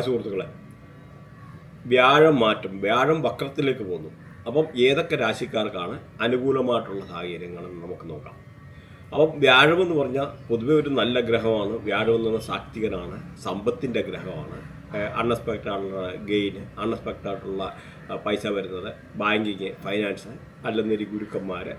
സുഹൃത്തുക്കളെ വ്യാഴം മാറ്റം വ്യാഴം വക്രത്തിലേക്ക് പോകുന്നു. അപ്പം ഏതൊക്കെ രാശിക്കാർക്കാണ് അനുകൂലമായിട്ടുള്ള സാഹചര്യങ്ങളെന്ന് നമുക്ക് നോക്കാം. അപ്പം വ്യാഴം എന്ന് പറഞ്ഞാൽ പൊതുവെ ഒരു നല്ല ഗ്രഹമാണ്. വ്യാഴം എന്ന് പറഞ്ഞാൽ സാക്തികനാണ് സമ്പത്തിന്റെ ഗ്രഹമാണ്. അൺഎക്സ്പെക്റ്റഡ് ആയിട്ടുള്ള ഗെയിൻ അൺഎക്സ്പെക്റ്റഡ് ആയിട്ടുള്ള പൈസ വരുന്നത്. ബാങ്കിങ് ഫൈനാൻസ് അല്ലെന്നൊരു ഗുരുക്കന്മാർ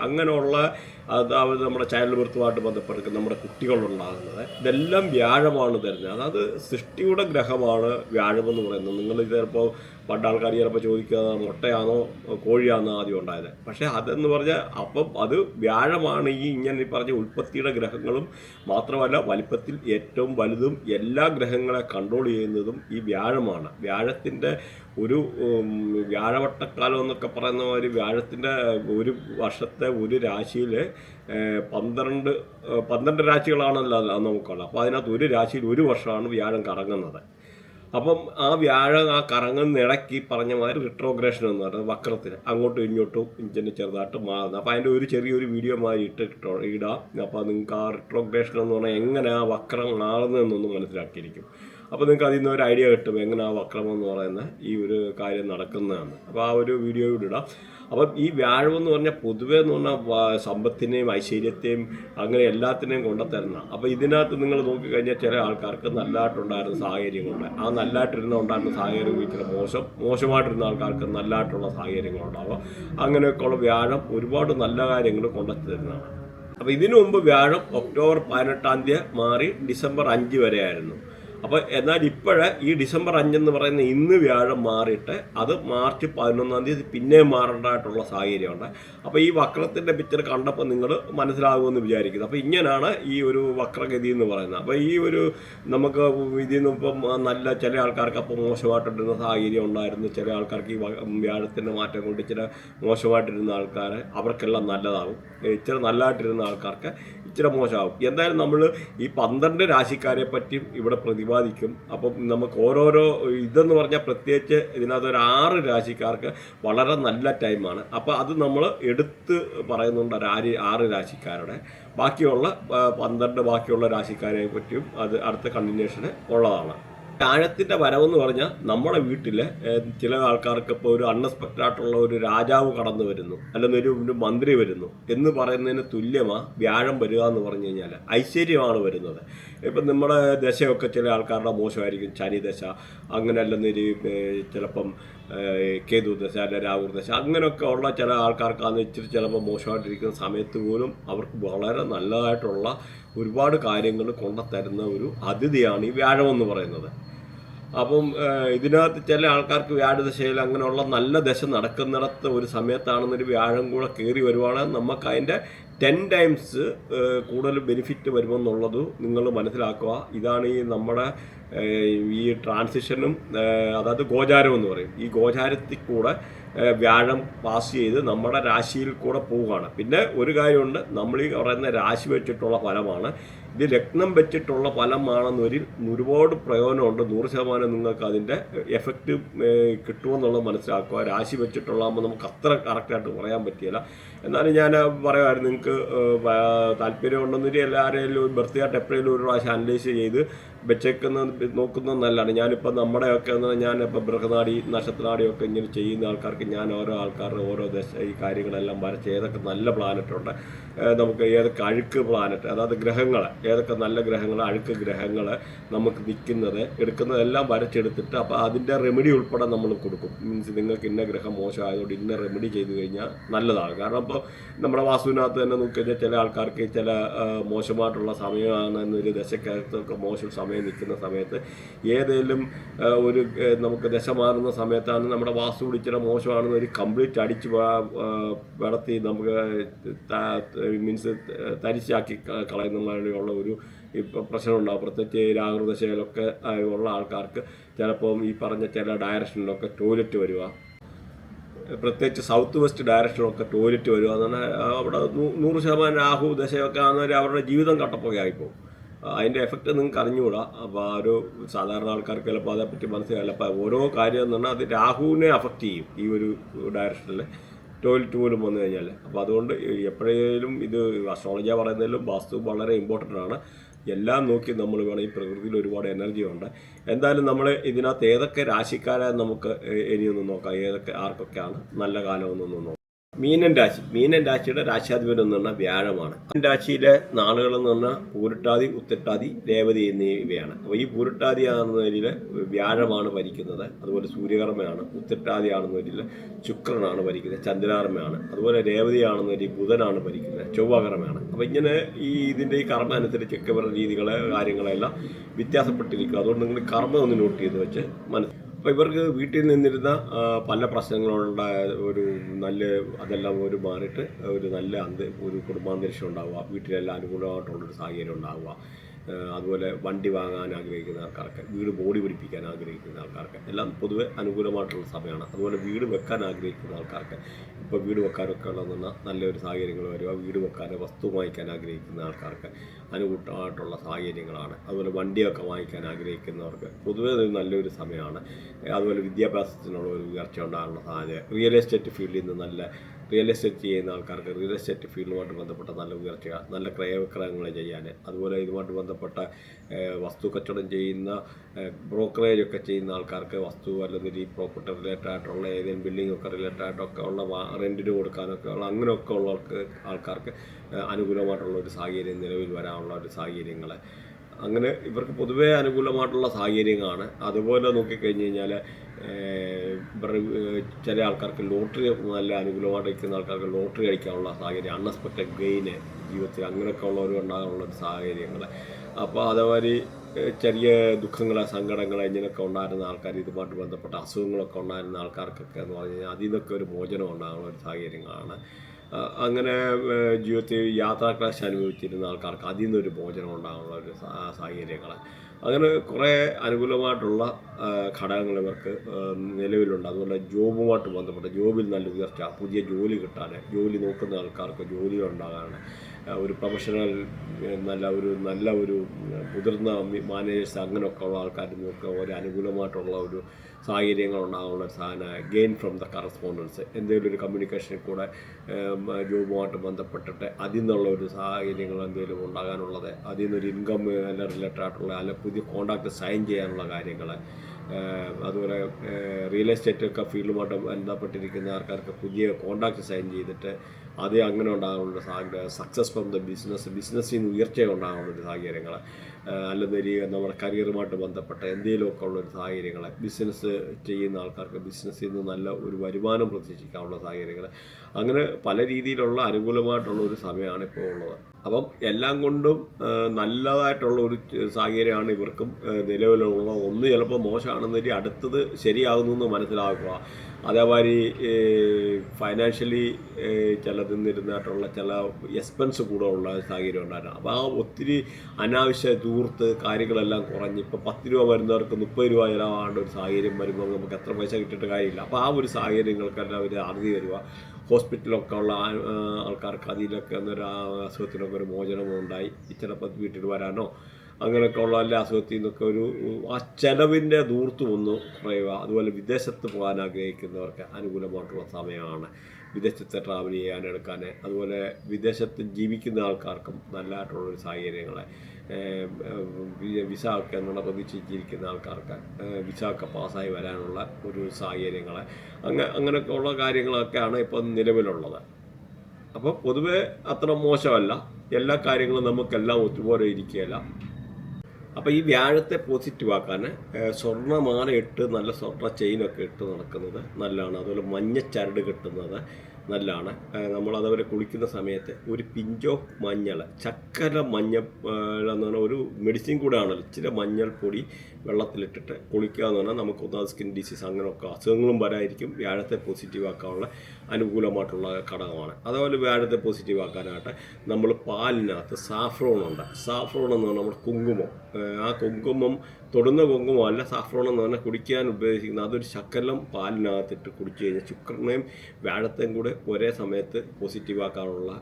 അങ്ങനെയുള്ള അതായത് നമ്മുടെ ചൈൽഡ് ബർത്തുമായിട്ട് ബന്ധപ്പെട്ട് നമ്മുടെ കുട്ടികളുണ്ടാകുന്നത് ഇതെല്ലാം വ്യാഴമാണ് തരുന്നത്. അതായത് സൃഷ്ടിയുടെ ഗ്രഹമാണ് വ്യാഴം എന്ന് പറയുന്നത്. നിങ്ങൾ ചിലപ്പോൾ പണ്ട് ആൾക്കാർ ചിലപ്പോൾ ചോദിക്കുക മുട്ടയാണോ കോഴിയാണോ ആദ്യം ഉണ്ടായത്? പക്ഷേ അതെന്ന് പറഞ്ഞാൽ അപ്പം അത് വ്യാഴമാണ്. ഈ ഇങ്ങനെ പറഞ്ഞ ഉൽപ്പത്തിയുടെ ഗ്രഹങ്ങളും മാത്രമല്ല വലിപ്പത്തിൽ ഏറ്റവും വലുതും എല്ലാ ഗ്രഹങ്ങളെ കൺട്രോൾ ചെയ്യുന്നതും ഈ വ്യാഴമാണ്. വ്യാഴത്തിന്റെ ഒരു വ്യാഴവട്ടക്കാലം എന്നൊക്കെ പറയുന്ന മാതിരി വ്യാഴത്തിന്റെ ഒരു വർഷത്തെ ഒരു രാശിയിൽ പന്ത്രണ്ട് പന്ത്രണ്ട് രാശികളാണല്ലോ നമുക്കുള്ളത് അപ്പോൾ അതിനകത്ത് ഒരു രാശിയിൽ ഒരു വർഷമാണ് വ്യാഴം കറങ്ങുന്നത്. അപ്പം ആ വ്യാഴം ആ കറങ്ങുന്ന ഇടയ്ക്ക് ഈ പറഞ്ഞ മാതിരി റിട്രോഗ്രേഷൻ എന്ന് പറയുന്നത് വക്രത്തിൽ അങ്ങോട്ടും ഇങ്ങോട്ടും ഇഞ്ചിന് ചെറുതായിട്ട് മാറുന്നത്. അപ്പോൾ അതിന്റെ ഒരു ചെറിയൊരു വീഡിയോ മാതിരി ഇട്ട് ഇട്ടോ ഇടാം. അപ്പോൾ നിങ്ങൾക്ക് ആ റിട്രോഗ്രേഷൻ എന്ന് പറഞ്ഞാൽ എങ്ങനെ ആ വക്രം മാറുന്നതെന്നൊന്ന് മനസ്സിലാക്കിയിരിക്കും. അപ്പോൾ നിങ്ങൾക്ക് അതിൽ നിന്ന് ഒരു ഐഡിയ കിട്ടും എങ്ങനെ ആ വക്രം എന്ന് പറയുന്ന ഈ ഒരു കാര്യം നടക്കുന്നതാണ് അപ്പോൾ ആ ഒരു വീഡിയോ കൂടി ഇടാം. അപ്പം ഈ വ്യാഴം എന്ന് പറഞ്ഞാൽ പൊതുവേ എന്ന് പറഞ്ഞാൽ സമ്പത്തിനെയും ഐശ്വര്യത്തെയും അങ്ങനെ എല്ലാത്തിനെയും കൊണ്ടുത്തരുന്ന. അപ്പോൾ ഇതിനകത്ത് നിങ്ങൾ നോക്കിക്കഴിഞ്ഞാൽ ചില ആൾക്കാർക്ക് നല്ലതായിട്ടുണ്ടായിരുന്ന സാഹചര്യങ്ങളുണ്ട്. ആ നല്ലതായിട്ടിരുന്ന ഉണ്ടായിരുന്ന സാഹചര്യം ഇച്ചിരി മോശം. മോശമായിട്ടിരുന്ന ആൾക്കാർക്ക് നല്ലതായിട്ടുള്ള സാഹചര്യങ്ങളുണ്ടാവുക അങ്ങനെയൊക്കെയുള്ള വ്യാഴം ഒരുപാട് നല്ല കാര്യങ്ങൾ കൊണ്ടുത്തരുന്നതാണ്. അപ്പോൾ ഇതിനു മുമ്പ് വ്യാഴം ഒക്ടോബർ പതിനെട്ടാം തീയതി മാറി ഡിസംബർ അഞ്ച് വരെ ആയിരുന്നു അപ്പോൾ എന്നാൽ ഇപ്പോഴ് ഈ ഡിസംബർ അഞ്ചെന്ന് പറയുന്ന ഇന്ന് വ്യാഴം മാറിയിട്ട് അത് മാർച്ച് പതിനൊന്നാം തീയതി പിന്നെ മാറേണ്ടതായിട്ടുള്ള സാഹചര്യമുണ്ട്. അപ്പോൾ ഈ വക്രത്തിന്റെ പിക്ചർ കണ്ടപ്പോൾ നിങ്ങൾ മനസ്സിലാകുമെന്ന് വിചാരിക്കുന്നു. അപ്പോൾ ഇങ്ങനെയാണ് ഈ ഒരു വക്രഗതി എന്ന് പറയുന്നത്. അപ്പോൾ ഈ ഒരു നമുക്ക് ഇതിൽ നിന്ന് ഇപ്പം നല്ല ചില ആൾക്കാർക്ക് അപ്പോൾ മോശമായിട്ടിരുന്ന സാഹചര്യം ഉണ്ടായിരുന്നു. ചില ആൾക്കാർക്ക് ഈ വ്യാഴത്തിന്റെ മാറ്റം കൊണ്ട് ചില മോശമായിട്ടിരുന്ന ആൾക്കാർ അവർക്കെല്ലാം നല്ലതാകും. ഇച്ചിരി നല്ലതായിട്ടിരുന്ന ആൾക്കാർക്ക് ഇച്ചിരി മോശമാകും എന്തായാലും നമ്മൾ ഈ പന്ത്രണ്ട് രാശിക്കാരെ പറ്റിയും ഇവിടെ പ്രതിപാദിക്കും. അപ്പം നമുക്ക് ഓരോരോ ഇതെന്ന് പറഞ്ഞാൽ പ്രത്യേകിച്ച് ഇതിനകത്ത് ഒരു ആറ് രാശിക്കാർക്ക് വളരെ നല്ല ടൈമാണ്. അപ്പോൾ അത് നമ്മൾ എടുത്ത് പറയുന്നുണ്ട് ഒരു ആറ് രാശിക്കാരുടെ. ബാക്കിയുള്ള പന്ത്രണ്ട് ബാക്കിയുള്ള രാശിക്കാരെ പറ്റിയും അത് അടുത്ത കണ്ടിന്യൂഷന് ഉള്ളതാണ്. വ്യാഴത്തിന്റെ വരവെന്ന് പറഞ്ഞാൽ നമ്മുടെ വീട്ടിൽ ചില ആൾക്കാർക്ക് ഇപ്പോൾ ഒരു അൺഎക്സ്പെക്റ്റഡ് ആയിട്ടുള്ള ഒരു രാജാവ് കടന്നു വരുന്നു അല്ലെങ്കിൽ ഒരു മന്ത്രി വരുന്നു എന്ന് പറയുന്നതിന് തുല്യമാണ് വ്യാഴം വരിക എന്ന് പറഞ്ഞു കഴിഞ്ഞാൽ ഐശ്വര്യമാണ് വരുന്നത്. ഇപ്പം നമ്മുടെ ദശയൊക്കെ ചില ആൾക്കാരുടെ മോശമായിരിക്കും ശനി ദശ അങ്ങനെ അല്ലെന്നൊരു ചിലപ്പം ഏഹ്, കേതു ദശ അല്ല രാഹുർ ദശ അങ്ങനെയൊക്കെ ഉള്ള ചില ആൾക്കാർക്കാന്ന് ഇച്ചിരി ചിലപ്പോൾ മോശമായിട്ടിരിക്കുന്ന സമയത്ത് പോലും അവർക്ക് വളരെ നല്ലതായിട്ടുള്ള ഒരുപാട് കാര്യങ്ങൾ കൊണ്ടുത്തരുന്ന ഒരു അതിഥിയാണ് ഈ വ്യാഴം എന്ന് പറയുന്നത്. അപ്പം ഇതിനകത്ത് ചില ആൾക്കാർക്ക് വ്യാഴദശയിൽ അങ്ങനെയുള്ള നല്ല ദശ നടക്കുന്നിടത്ത് ഒരു സമയത്താണെന്നൊരു വ്യാഴം കൂടെ കയറി വരുവാണെങ്കിൽ നമുക്ക് അതിന്റെ ടെൻ ടൈംസ് കൂടുതൽ ബെനിഫിറ്റ് വരുമെന്നുള്ളത് നിങ്ങൾ മനസ്സിലാക്കുക. ഇതാണ് ഈ നമ്മുടെ ഈ ട്രാൻസിഷനും അതായത് ഗോചാരം എന്ന് പറയും. ഈ ഗോചാരത്തിൽ കൂടെ വ്യാഴം പാസ് ചെയ്ത് നമ്മുടെ രാശിയിൽ കൂടെ പോവുകയാണ്. പിന്നെ ഒരു കാര്യമുണ്ട് നമ്മൾ ഈ പറയുന്ന രാശി വെച്ചിട്ടുള്ള ഫലമാണ് ഇത് ലഗ്നം വെച്ചിട്ടുള്ള ഫലമാണെന്നൊരിൽ ഒരുപാട് പ്രയോജനമുണ്ട്. നൂറ് ശതമാനം നിങ്ങൾക്ക് അതിന്റെ എഫക്റ്റ് കിട്ടുമെന്നുള്ളത് മനസ്സിലാക്കുക. രാശി വെച്ചിട്ടുള്ളതാകുമ്പോൾ നമുക്ക് അത്ര കറക്റ്റായിട്ട് പറയാൻ പറ്റിയില്ല എന്നാലും ഞാൻ പറയുമായിരുന്നു നിങ്ങൾക്ക് താല്പര്യമുണ്ടെന്നൊരു എല്ലാവരെയും ബർത്ത് ആയിട്ട് എപ്പോഴേലും ഒരു പ്രാവശ്യം അനലൈസ് ചെയ്ത് വെച്ചേക്കുന്ന നോക്കുന്നത് നല്ലതാണ്. ഞാനിപ്പോൾ നമ്മുടെയൊക്കെ എന്ന് പറഞ്ഞാൽ ഞാനിപ്പോൾ ബൃഹനാടി നക്ഷത്രനാടിയൊക്കെ ഇങ്ങനെ ചെയ്യുന്ന ആൾക്കാർക്ക് ഞാൻ ഓരോ ആൾക്കാരുടെ ഓരോ ദശ ഈ കാര്യങ്ങളെല്ലാം വരച്ച് ഏതൊക്കെ നല്ല പ്ലാനറ്റുണ്ട് നമുക്ക് ഏതൊക്കെ അഴുക്ക് പ്ലാനറ്റ് അതായത് ഗ്രഹങ്ങൾ ഏതൊക്കെ നല്ല ഗ്രഹങ്ങൾ അഴുക്ക് ഗ്രഹങ്ങൾ നമുക്ക് നിൽക്കുന്നത് എടുക്കുന്നതെല്ലാം വരച്ചെടുത്തിട്ട് അപ്പോൾ അതിന്റെ റെമഡി ഉൾപ്പെടെ നമ്മൾ കൊടുക്കും. മീൻസ് നിങ്ങൾക്ക് ഇന്ന ഗ്രഹം മോശമായതുകൊണ്ട് ഇന്ന റെമഡി ചെയ്ത് കഴിഞ്ഞാൽ നല്ലതാണ്. കാരണം ഇപ്പോൾ നമ്മുടെ വാസ്തുവിനകത്ത് തന്നെ നോക്കി കഴിഞ്ഞാൽ ചില ആൾക്കാർക്ക് ചില മോശമായിട്ടുള്ള സമയമാണ് എന്നൊരു ദശക്കകത്തൊക്കെ മോശം സമയം നിൽക്കുന്ന സമയത്ത് ഏതെങ്കിലും ഒരു നമുക്ക് ദശ മാറുന്ന സമയത്താണ് നമ്മുടെ വാസ്തു ഇച്ചിരി മോശമാണെന്ന് ഒരു കംപ്ലീറ്റ് അടിച്ച് വളർത്തി നമുക്ക് മീൻസ് തരിശാക്കി കളയുന്നതിനുള്ള ഒരു ഇപ്പം പ്രശ്നമുണ്ടാകും പ്രത്യേകിച്ച് രാഹുദശയിലൊക്കെ ഉള്ള ആൾക്കാർക്ക് ചിലപ്പം ഈ പറഞ്ഞ ചില ഡയറക്ഷനിലൊക്കെ ടോയ്ലറ്റ് വരിക. പ്രത്യേകിച്ച് സൗത്ത് വെസ്റ്റ് ഡയറക്ഷനിലൊക്കെ ടോയ്ലറ്റ് വരിക. എന്ന് അവിടെ നൂറ് ശതമാനം രാഹു ദശയൊക്കെ ആണെങ്കിൽ അവരുടെ ജീവിതം കട്ടപ്പുകയായിപ്പോവും അതിന്റെ എഫക്റ്റ് നിങ്ങൾക്ക് അറിഞ്ഞുകൂടാ. അപ്പോൾ ആ ഒരു സാധാരണ ആൾക്കാർക്ക് ചിലപ്പോൾ അതേപ്പറ്റി മനസ്സിലാവില്ല. അപ്പോൾ ഓരോ കാര്യം എന്ന് പറഞ്ഞാൽ അത് രാഹുവിനെ അഫക്റ്റ് ചെയ്യും ഈ ഒരു ഡയറക്ഷനിൽ ടോയ്ലറ്റ് പോലും വന്നു കഴിഞ്ഞാൽ അപ്പോൾ അതുകൊണ്ട് എപ്പോഴേലും ഇത് അസ്ട്രോളജി പറയുന്നതിലും വാസ്തു വളരെ ഇമ്പോർട്ടന്റ് ആണ്. എല്ലാം നോക്കി നമ്മൾ വേണം ഈ പ്രകൃതിയിൽ ഒരുപാട് എനർജി ഉണ്ട്. എന്തായാലും നമ്മൾ ഇതിനകത്ത് ഏതൊക്കെ രാശിക്കാരെ നമുക്ക് ഇനിയൊന്ന് നോക്കാം. ഏതൊക്കെ ആർക്കൊക്കെയാണ് നല്ല കാലമെന്നൊന്ന് നോക്കാം. മീനൻ രാശി. മീനൻ രാശിയുടെ രാശാധിപൻ എന്ന് പറഞ്ഞാൽ വ്യാഴമാണ്. രാശിയിലെ നാളുകൾ എന്ന് പറഞ്ഞാൽ പൂരട്ടാതി ഉത്തട്ടാതി രേവതി എന്നിവയാണ് അപ്പോൾ ഈ പൂരിട്ടാതി ആണെന്നതിൽ വ്യാഴമാണ് ഭരിക്കുന്നത്. അതുപോലെ സൂര്യകർമ്മയാണ് ഉത്തിട്ടാതി ആണെന്നതിൽ ശുക്രനാണ് ഭരിക്കുന്നത് ചന്ദ്രാകർമ്മയാണ് അതുപോലെ രേവതി ആണെന്നതിൽ ബുധനാണ് ഭരിക്കുന്നത് ചൊവ്വാകർമ്മയാണ്. അപ്പോൾ ഇങ്ങനെ ഈ ഇതിന്റെ ഈ കർമ്മ അനുസരിച്ചൊക്കെ ഇവരുടെ രീതികൾ കാര്യങ്ങളെല്ലാം വ്യത്യാസപ്പെട്ടിരിക്കും. അതുകൊണ്ട് നിങ്ങൾ കർമ്മം ഒന്ന് നോട്ട് ചെയ്ത് വെച്ച് മനസ്സിലാക്കും അപ്പോൾ ഇവർക്ക് വീട്ടിൽ നിന്നിരുന്ന പല പ്രശ്നങ്ങളുണ്ട ഒരു നല്ല അതെല്ലാം ഒരു മാറിയിട്ട് ഒരു നല്ല അന്ത ഒരു കുടുംബാന്തരീക്ഷം ഉണ്ടാവുക. വീട്ടിലെല്ലാം അനുകൂലമായിട്ടുള്ളൊരു സാഹചര്യം ഉണ്ടാവുക. അതുപോലെ വണ്ടി വാങ്ങാൻ ആഗ്രഹിക്കുന്ന ആൾക്കാർക്ക് വീട് ബോഡി പിടിപ്പിക്കാൻ ആഗ്രഹിക്കുന്ന ആൾക്കാർക്ക് എല്ലാം പൊതുവെ അനുകൂലമായിട്ടുള്ള സമയമാണ് അതുപോലെ വീട് വെക്കാൻ ആഗ്രഹിക്കുന്ന ആൾക്കാർക്ക് ഇപ്പോൾ വീട് വെക്കാനൊക്കെ ഉള്ളതെന്ന് നല്ലൊരു സാഹചര്യങ്ങൾ വരിക വീട് വെക്കാൻ വസ്തു വാങ്ങിക്കാൻ ആഗ്രഹിക്കുന്ന ആൾക്കാർക്ക് അനുകൂട്ടമായിട്ടുള്ള സാഹചര്യങ്ങളാണ്. അതുപോലെ വണ്ടിയൊക്കെ വാങ്ങിക്കാൻ ആഗ്രഹിക്കുന്നവർക്ക് പൊതുവെ നല്ലൊരു സമയമാണ്. അതുപോലെ വിദ്യാഭ്യാസത്തിനുള്ള ഒരു ഉയർച്ച ഉണ്ടാകാനുള്ള സാഹചര്യം റിയൽ എസ്റ്റേറ്റ് ഫീൽഡിൽ നിന്ന് നല്ല റിയൽ എസ്റ്റേറ്റ് ചെയ്യുന്ന ആൾക്കാർക്ക് റിയൽ എസ്റ്റേറ്റ് ഫീൽഡുമായിട്ട് ബന്ധപ്പെട്ട നല്ല ഉയർച്ച നല്ല ക്രയവിക്രയങ്ങൾ ചെയ്യാൻ അതുപോലെ ഇതുമായിട്ട് ബന്ധപ്പെട്ട വസ്തു കച്ചവടം ചെയ്യുന്ന ബ്രോക്കറേജ് ഒക്കെ ചെയ്യുന്ന ആൾക്കാർക്ക് വസ്തു അല്ലെങ്കിൽ ഈ പ്രോപ്പർട്ടി റിലേറ്റഡ് ആയിട്ടുള്ള ഏതെങ്കിലും ബിൽഡിംഗ് ഒക്കെ റിലേറ്റഡ് ആയിട്ടൊക്കെ ഉള്ള റെന്റിന് കൊടുക്കാനൊക്കെ ഉള്ള അങ്ങനെയൊക്കെ ഉള്ളവർക്ക് ആൾക്കാർക്ക് അനുകൂലമായിട്ടുള്ള ഒരു സാഹചര്യം നിലവിൽ വരാനുള്ള ഒരു സാഹചര്യങ്ങൾ. അങ്ങനെ ഇവർക്ക് പൊതുവേ അനുകൂലമായിട്ടുള്ള സാഹചര്യങ്ങളാണ്. അതുപോലെ നോക്കിക്കഴിഞ്ഞ് കഴിഞ്ഞാൽ ചില ആൾക്കാർക്ക് ലോട്ടറി നല്ല അനുകൂലമായിട്ട് നിൽക്കുന്ന ആൾക്കാർക്ക് ലോട്ടറി അടിക്കാനുള്ള സാഹചര്യം അൺഎക്സ്പെക്റ്റഡ് ഗെയിന് ജീവിതത്തിൽ അങ്ങനെയൊക്കെ ഉള്ളവർ ഉണ്ടാകാനുള്ള ഒരു സാഹചര്യങ്ങൾ. അപ്പോൾ അതേമാതിരി ചെറിയ ദുഃഖങ്ങൾ സങ്കടങ്ങൾ ഇങ്ങനെയൊക്കെ ഉണ്ടായിരുന്ന ആൾക്കാർ ഇതുമായിട്ട് ബന്ധപ്പെട്ട അസുഖങ്ങളൊക്കെ ഉണ്ടായിരുന്ന ആൾക്കാർക്കൊക്കെ എന്ന് പറഞ്ഞു കഴിഞ്ഞാൽ അതിൽ നിന്നൊക്കെ ഒരു മോചനം ഉണ്ടാകുന്ന ഒരു സാഹചര്യങ്ങളാണ്. അങ്ങനെ ജീവിതത്തിൽ യാത്രാക്ലാശം അനുഭവിച്ചിരുന്ന ആൾക്കാർക്ക് അതിൽ നിന്നൊരു മോചനം ഉണ്ടാകാനുള്ള ഒരു സാഹചര്യങ്ങൾ അങ്ങനെ കുറേ അനുകൂലമായിട്ടുള്ള ഘടകങ്ങൾ ഇവർക്ക് നിലവിലുണ്ട്. അതുപോലെ ജോബുമായിട്ട് ബന്ധപ്പെട്ട് ജോബിൽ നല്ല ഉയർച്ച പുതിയ ജോലി കിട്ടാൻ ജോലി നോക്കുന്ന ആൾക്കാർക്ക് ജോലി ഉണ്ടാകാൻ ഒരു പ്രൊഫഷണൽ നല്ല ഒരു നല്ല ഒരു മുതിർന്ന മാനേജേഴ്സ് അങ്ങനെയൊക്കെ ഉള്ള ആൾക്കാർ നോക്കുക ഒരു അനുകൂലമായിട്ടുള്ള ഒരു സാഹചര്യങ്ങൾ ഉണ്ടാകാനുള്ള സാധന ഗെയിൻ ഫ്രം ദ കറസ്പോണ്ടൻസ് എന്തെങ്കിലും ഒരു കമ്മ്യൂണിക്കേഷനിൽ കൂടെ ജോബുമായിട്ട് ബന്ധപ്പെട്ടിട്ട് അതിൽ നിന്നുള്ള ഒരു സാഹചര്യങ്ങൾ എന്തെങ്കിലും ഉണ്ടാകാനുള്ളത് അതിൽ നിന്നൊരു ഇൻകം എല്ലാം റിലേറ്റഡ് ആയിട്ടുള്ള അല്ല പുതിയ കോണ്ടാക്ട് സൈൻ ചെയ്യാനുള്ള കാര്യങ്ങൾ അതുപോലെ റിയൽ എസ്റ്റേറ്റ് ഒക്കെ ഫീൽഡുമായിട്ട് ബന്ധപ്പെട്ടിരിക്കുന്ന ആൾക്കാർക്ക് പുതിയ കോണ്ടാക്ട് സൈൻ ചെയ്തിട്ട് അത് അങ്ങനെ ഉണ്ടാകാനുള്ള സാഹചര്യം സക്സസ് ഫ്രം ദ ബിസിനസ് ബിസിനസ്സിൽ നിന്ന് ഉയർച്ച ഉണ്ടാകാനുള്ള സാഹചര്യങ്ങൾ. അല്ലെന്നൊരു നമ്മുടെ കരിയറുമായിട്ട് ബന്ധപ്പെട്ട എന്തെങ്കിലുമൊക്കെ ഉള്ള ഒരു സാഹചര്യങ്ങൾ ബിസിനസ് ചെയ്യുന്ന ആൾക്കാർക്ക് ബിസിനസ്സിൽ നിന്ന് നല്ല ഒരു വരുമാനം പ്രതീക്ഷിക്കാനുള്ള സാഹചര്യങ്ങൾ അങ്ങനെ പല രീതിയിലുള്ള അനുകൂലമായിട്ടുള്ള ഒരു സമയമാണ് ഇപ്പോൾ ഉള്ളത്. അപ്പം എല്ലാം കൊണ്ടും നല്ലതായിട്ടുള്ള ഒരു സാഹചര്യമാണ് ഇവർക്കും നിലവിലുള്ളത് നിലവിലുള്ള ഒന്ന് ചിലപ്പോൾ മോശമാണെന്നൊരു അടുത്തത് ശരിയാകുന്നു എന്ന് മനസ്സിലാക്കുക. അതേമാതിരി ഫൈനാൻഷ്യലി ചിലതിൽ നിന്നിരുന്നിട്ടുള്ള ചില എക്സ്പെൻസ് കൂടെ ഉള്ള സാഹചര്യം ഉണ്ടായിരുന്നു. അപ്പോൾ ആ ഒത്തിരി അനാവശ്യ ദൂർത്ത് കാര്യങ്ങളെല്ലാം കുറഞ്ഞ് ഇപ്പോൾ പത്ത് രൂപ വരുന്നവർക്ക് മുപ്പത് രൂപ ചിലവാകേണ്ട ഒരു സാഹചര്യം വരുമ്പോൾ നമുക്ക് എത്ര പൈസ കിട്ടിയിട്ട് കാര്യമില്ല. അപ്പോൾ ആ ഒരു സാഹചര്യങ്ങൾക്കെല്ലാം അവർ അറുതി വരിക. ഹോസ്പിറ്റലൊക്കെ ഉള്ള ആൾക്കാർക്ക് അതിലൊക്കെ ഒന്നൊരു അസുഖത്തിനൊക്കെ ഒരു മോചനമുണ്ടായി ചിലപ്പോൾ വീട്ടിൽ വരാനോ അങ്ങനെയൊക്കെ ഉള്ള എല്ലാ അസുഖത്തിൽ നിന്നൊക്കെ ഒരു ആ ചെലവിന്റെ ദൂർത്തും ഒന്ന് കുറയുക. അതുപോലെ വിദേശത്ത് പോകാൻ ആഗ്രഹിക്കുന്നവർക്ക് അനുകൂലമായിട്ടുള്ള സമയമാണ്. വിദേശത്ത് ട്രാവൽ ചെയ്യാൻ എടുക്കാൻ. അതുപോലെ വിദേശത്ത് ജീവിക്കുന്ന ആൾക്കാർക്കും നല്ലതായിട്ടുള്ളൊരു സാഹചര്യങ്ങൾ വിസ ഒക്കെ എന്നുള്ള പ്രതീക്ഷിച്ചിരിക്കുന്ന ആൾക്കാർക്ക് വിസ ഒക്കെ പാസ്സായി വരാനുള്ള ഒരു സാഹചര്യങ്ങൾ അങ്ങനെ അങ്ങനെയൊക്കെ ഉള്ള കാര്യങ്ങളൊക്കെയാണ് ഇപ്പം നിലവിലുള്ളത്. അപ്പോൾ പൊതുവേ അത്ര മോശമല്ല. എല്ലാ കാര്യങ്ങളും നമുക്കെല്ലാം ഒത്തുപോലെ ഇരിക്കുകയില്ല. അപ്പോൾ ഈ വ്യാഴത്തെ പോസിറ്റീവ് ആക്കാൻ സ്വർണമാല ഇട്ട് നല്ല സ്വർണ ചെയിനൊക്കെ ഇട്ട് നടക്കുന്നത് നല്ലതാണ്. അതുപോലെ മഞ്ഞ ചരട് കെട്ടുന്നത് നല്ലതാണ്. നമ്മൾ അതുപോലെ കുളിക്കുന്ന സമയത്ത് ഒരു പിഞ്ചോ മഞ്ഞൾ ചക്കര മഞ്ഞ എന്ന് പറഞ്ഞാൽ ഒരു മെഡിസിൻ കൂടെ ആണല്ലോ ഇച്ചിരി മഞ്ഞൾപ്പൊടി വെള്ളത്തിലിട്ടിട്ട് കുളിക്കുക എന്ന് പറഞ്ഞാൽ നമുക്ക് ഒന്നാമത് സ്കിൻ ഡിസീസ് അങ്ങനെയൊക്കെ അസുഖങ്ങളും വരായിരിക്കും വ്യാഴത്തെ പോസിറ്റീവ് ആക്കാനുള്ള അനുകൂലമായിട്ടുള്ള ഘടകമാണ്. അതുപോലെ വ്യാഴത്തെ പോസിറ്റീവ് ആക്കാനായിട്ട് നമ്മൾ പാലിനകത്ത് സാഫ്രോൺ ഉണ്ട്. സാഫ്രോൺ എന്ന് പറഞ്ഞാൽ നമ്മുടെ കുങ്കുമം. ആ കുങ്കുമം തൊടുന്ന കുങ്കുമം അല്ല സാഫ്രോൺ എന്ന് പറഞ്ഞാൽ കുടിക്കാൻ ഉപയോഗിക്കുന്ന അതൊരു ശക്കലം പാലിനകത്തിട്ട് കുടിച്ചു കഴിഞ്ഞാൽ ശുക്രനെയും വ്യാഴത്തെയും കൂടെ ഒരേ സമയത്ത് പോസിറ്റീവ് ആക്കാനുള്ള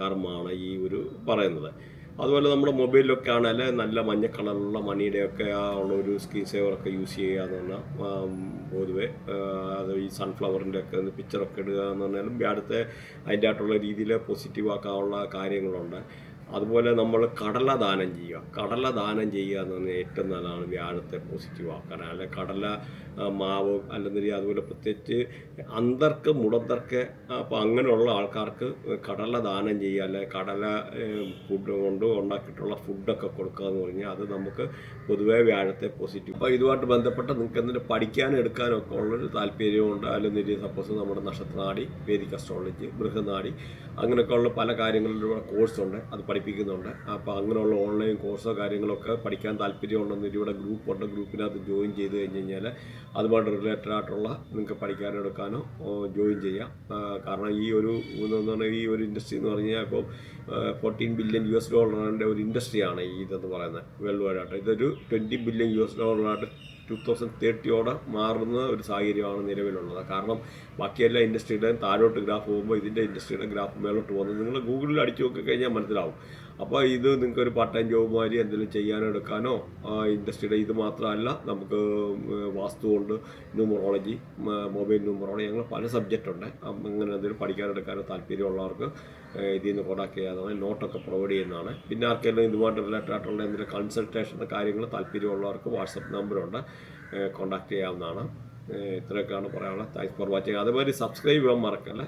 കർമ്മമാണ് ഈ ഒരു പറയുന്നത്. അതുപോലെ നമ്മുടെ മൊബൈലിലൊക്കെ ആണെങ്കിൽ നല്ല മഞ്ഞ കളറുള്ള മണിയുടെയൊക്കെ ആ ഉള്ള ഒരു സ്ക്രീൻ സേവറൊക്കെ യൂസ് ചെയ്യുക എന്ന് പറഞ്ഞാൽ പൊതുവെ അത് ഈ സൺഫ്ലവറിന്റെ ഒക്കെ പിക്ചറൊക്കെ ഇടുക എന്ന് പറഞ്ഞാലും അടുത്ത അതിന്റെ ആയിട്ടുള്ള രീതിയിൽ പോസിറ്റീവ് ആക്കാനുള്ള കാര്യങ്ങളുണ്ട്. അതുപോലെ നമ്മൾ കടല ദാനം ചെയ്യുക. കടല ദാനം ചെയ്യുക എന്ന് പറഞ്ഞാൽ ഏറ്റവും നല്ലതാണ് വ്യാഴത്തെ പോസിറ്റീവ് ആക്കാൻ. അല്ലെ കടല മാവ് അല്ലെന്നില്ല അതുപോലെ പ്രത്യേകിച്ച് അന്തർക്ക് മുടന്തർക്ക് അപ്പോൾ അങ്ങനെയുള്ള ആൾക്കാർക്ക് കടല ദാനം ചെയ്യുക. അല്ലെ കടല ഫുഡ് കൊണ്ട് ഉണ്ടാക്കിയിട്ടുള്ള ഫുഡൊക്കെ കൊടുക്കുക എന്ന് പറഞ്ഞാൽ അത് നമുക്ക് പൊതുവേ വ്യാഴത്തെ പോസിറ്റീവ് അപ്പോൾ ഇതുമായിട്ട് ബന്ധപ്പെട്ട് നിങ്ങൾക്ക് എന്തെങ്കിലും പഠിക്കാനും എടുക്കാനും ഒക്കെ ഉള്ളൊരു താല്പര്യമുണ്ട് അല്ലെങ്കിൽ സപ്പോസ് നമ്മുടെ നക്ഷത്രനാടി വേദിക് അസ്ട്രോളജി ബൃഹനാടി അങ്ങനെയൊക്കെയുള്ള പല കാര്യങ്ങളിലൂടെ കോഴ്സുണ്ട് അത് പഠിപ്പിക്കുന്നുണ്ട്. അപ്പോൾ അങ്ങനെയുള്ള ഓൺലൈൻ കോഴ്സോ കാര്യങ്ങളൊക്കെ പഠിക്കാൻ താല്പര്യമുണ്ടെന്ന് ഇവിടെ ഗ്രൂപ്പുണ്ട് ഗ്രൂപ്പിനകത്ത് ജോയിൻ ചെയ്ത് കഴിഞ്ഞ് കഴിഞ്ഞാൽ അതുമായിട്ട് റിലേറ്റഡ് ആയിട്ടുള്ള നിങ്ങൾക്ക് പഠിക്കാനോ എടുക്കാനോ ജോയിൻ ചെയ്യാം. കാരണം ഈ ഒരു എന്ന് പറഞ്ഞാൽ ഈ ഒരു ഇൻഡസ്ട്രി എന്ന് പറഞ്ഞു കഴിഞ്ഞാൽ ഇപ്പോൾ ഫോർട്ടീൻ ബില്യൺ യു എസ് ഡോളറിന്റെ ഒരു ഇൻഡസ്ട്രിയാണ് ഈ ഇതെന്ന് പറയുന്നത്. വേൾഡ് വൈഡ് ആയിട്ട്. ഇതൊരു ട്വന്റി ബില്യൺ യു എസ് ഡോളറായിട്ട് ടു തൗസൻഡ് തേർട്ടിയോടെ മാറുന്ന ഒരു സാഹചര്യമാണ് നിലവിലുള്ളത്. കാരണം ബാക്കി എല്ലാ ഇൻഡസ്ട്രിയുടെയും താഴോട്ട് ഗ്രാഫ് പോകുമ്പോൾ ഇതിന്റെ ഇൻഡസ്ട്രിയുടെ ഗ്രാഫ് മേലോട്ട് പോകുന്നത്. നിങ്ങൾ ഗൂഗിളിൽ അടിച്ചു നോക്കി കഴിഞ്ഞാൽ മനസ്സിലാവും. അപ്പോൾ ഇത് നിങ്ങൾക്ക് ഒരു പാർട്ട് ടൈം ജോബ് മാതിരി എന്തെങ്കിലും ചെയ്യാനോ എടുക്കാനോ ഇൻഡസ്ട്രിയുടെ ഇത് മാത്രമല്ല നമുക്ക് വാസ്തു കൊണ്ട് ന്യൂമറോളജി മൊബൈൽ ന്യൂമറോളജി ഞങ്ങൾ പല സബ്ജക്റ്റ് ഉണ്ട്. അങ്ങനെ എന്തെങ്കിലും പഠിക്കാനെടുക്കാനോ താല്പര്യമുള്ളവർക്ക് ഇതിൽ നിന്ന് കോൺടാക്ട് ചെയ്യാതാണ് നോട്ടൊക്കെ പ്രൊവൈഡ് ചെയ്യുന്നതാണ്. പിന്നെ ആർക്കെങ്കിലും ഇതുമായിട്ട് റിലേറ്റഡ് ആയിട്ടുള്ള എന്തെങ്കിലും കൺസൾട്ടേഷൻ കാര്യങ്ങൾ താല്പര്യമുള്ളവർക്ക് വാട്സപ്പ് നമ്പറുണ്ട് കോൺടാക്ട് ചെയ്യാവുന്നതാണ്. ഇത്രയൊക്കെയാണ് പറയാനുള്ളത്. താങ്ക്സ് ഫോർ വാച്ചിങ് അതേമാതിരി സബ്സ്ക്രൈബ് ചെയ്യാൻ മറക്കല്ലേ.